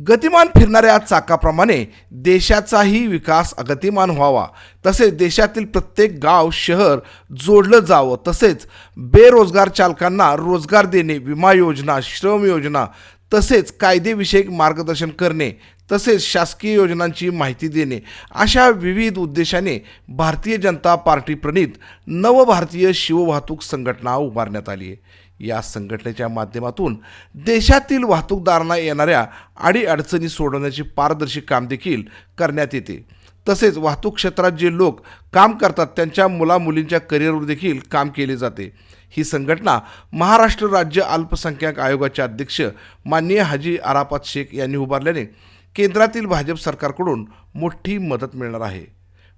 गतिमान फिरणाऱ्या चाकाप्रमाणे देशाचाही विकास गतिमान व्हावा. तसेच देशातील प्रत्येक गाव शहर जोडलं जावं. तसेच बेरोजगार चालकांना रोजगार देणे विमा योजना श्रम योजना तसेच कायदेविषयक मार्गदर्शन करणे तसेच शासकीय योजनांची माहिती देणे अशा विविध उद्देशाने भारतीय जनता पार्टी प्रणित नवभारतीय शिववाहतूक संघटना उभारण्यात आली आहे. या संघटनेच्या माध्यमातून देशातील वाहतूकदारांना येणाऱ्या अडीअडचणी सोडवण्याचे पारदर्शी काम देखील करण्यात येते. तसेच वाहतूक क्षेत्रात जे लोक काम करतात त्यांच्या मुलामुलींच्या करिअरवर देखील काम केले जाते. ही संघटना महाराष्ट्र राज्य अल्पसंख्याक आयोगाचे अध्यक्ष माननीय हाजी आराफत शेख यांनी उभारल्याने केंद्रातील भाजप सरकारकडून मोठी मदत मिळणार आहे.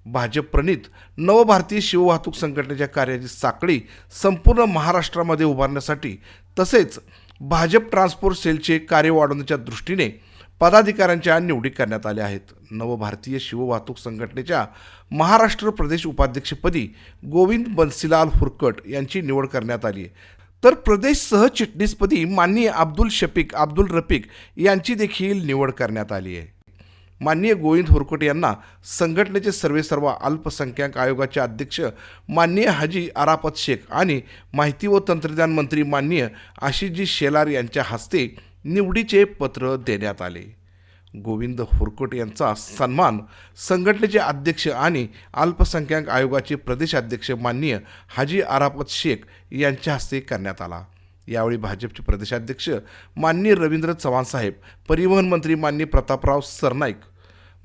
भाजप प्रणित नवभारतीय शिववाहतूक संघटनेच्या कार्याची साखळी संपूर्ण महाराष्ट्रामध्ये उभारण्यासाठी तसेच भाजप ट्रान्सपोर्ट सेलचे कार्य वाढवण्याच्या दृष्टीने पदाधिकाऱ्यांच्या निवडी करण्यात आल्या आहेत. नवभारतीय शिववाहतूक संघटनेच्या महाराष्ट्र प्रदेश उपाध्यक्षपदी गोविंद बन्सीलाल हुरकट यांची निवड करण्यात आली आहे. तर प्रदेश सहचिटणीसपदी माननीय अब्दुल शफीक अब्दुल रफिक यांची देखील निवड करण्यात आली आहे. माननीय गोविंद हुरकट यांना संघटनेचे सर्वेसर्वा अल्पसंख्याक आयोगाचे अध्यक्ष माननीय हाजी आराफत शेख आणि माहिती व तंत्रज्ञान मंत्री माननीय आशिषजी शेलार यांच्या हस्ते निवडीचे पत्र देण्यात आले. गोविंद हुरकोट यांचा सन्मान संघटनेचे अध्यक्ष आणि अल्पसंख्याक आयोगाचे प्रदेशाध्यक्ष माननीय हाजी आराफत शेख यांच्या हस्ते करण्यात आला. यावेळी भाजपचे प्रदेशाध्यक्ष माननीय रवींद्र चव्हाण साहेब परिवहन मंत्री माननीय प्रतापराव सरनाईक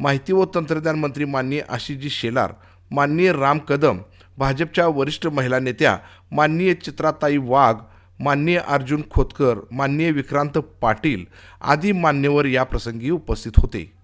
माहिती व तंत्रज्ञान मंत्री माननीय आशिषजी शेलार माननीय राम कदम भाजपच्या वरिष्ठ महिला नेत्या माननीय चित्राताई वाघ माननीय अर्जुन खोतकर माननीय विक्रांत पाटील आदी मान्यवर या प्रसंगी उपस्थित होते.